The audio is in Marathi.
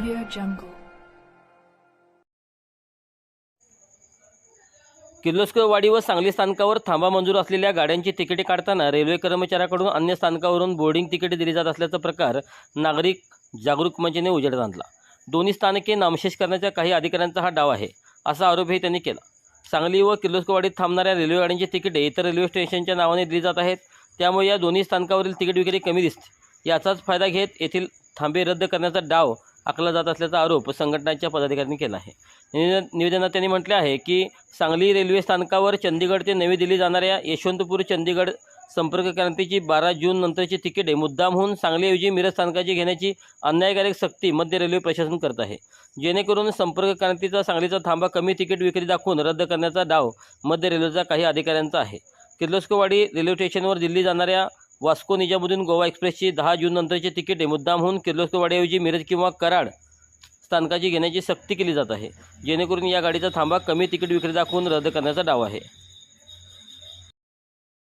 Audio Jungle. किर्लोस्कर वाडी व सांगली स्थानकावर थांबा मंजूर असलेल्या गाड्यांची तिकिटे काढताना रेल्वे कर्मचाऱ्याकडून अन्य स्थानकावरून बोर्डिंग तिकिटे दिली जात असल्याचा प्रकार नागरिक जागरूक मंचने उजेडात आणला. दोन्ही स्थानके नामशेष करण्याच्या काही अधिकाऱ्यांचा हा डाव आहे असा आरोपही त्यांनी केला. सांगली व किर्लोस्करवाडीत थांबणाऱ्या रेल्वे गाड्यांची तिकिटे इतर रेल्वे स्टेशनच्या नावाने दिली जात आहेत. त्यामुळे या दोन्ही स्थानकावरील तिकीट विक्री कमी दिसते. याचाच फायदा घेत येथील थांबे रद्द करण्याचा डाव आखला जात असल्याचा आरोप संघटनाच्या पदाधिकाऱ्यांनी केला आहे. निवेदन निवेदनात त्यांनी म्हटले आहे की सांगली रेल्वे स्थानकावर चंदीगड ते नवी दिल्ली जाणाऱ्या यशवंतपूर चंदीगड संपर्क क्रांतीची बारा जून नंतरची तिकिटे मुद्दामहून सांगलीऐवजी मिरज स्थानकाची घेण्याची अन्यायकारक सक्ती मध्य रेल्वे प्रशासन करत आहे. जेणेकरून संपर्क क्रांतीचा सांगलीचा थांबा कमी तिकीट विक्री दाखवून रद्द करण्याचा डाव मध्य रेल्वेचा काही अधिकाऱ्यांचा आहे. किर्लोस्करवाडी रेल्वे स्टेशनवर दिल्ली जाणाऱ्या वास्को निजामुद्दीन गोवा एक्सप्रेसची दहा जून नंतरची तिकिटे मुद्दामहून किर्लोस्करवाडीऐवजी मिरज किंवा कराड स्थानकाची घेण्याची सक्ती केली जात आहे. जेणेकरून या गाडीचा थांबा कमी तिकीट विक्री दाखवून रद्द करण्याचा डाव आहे.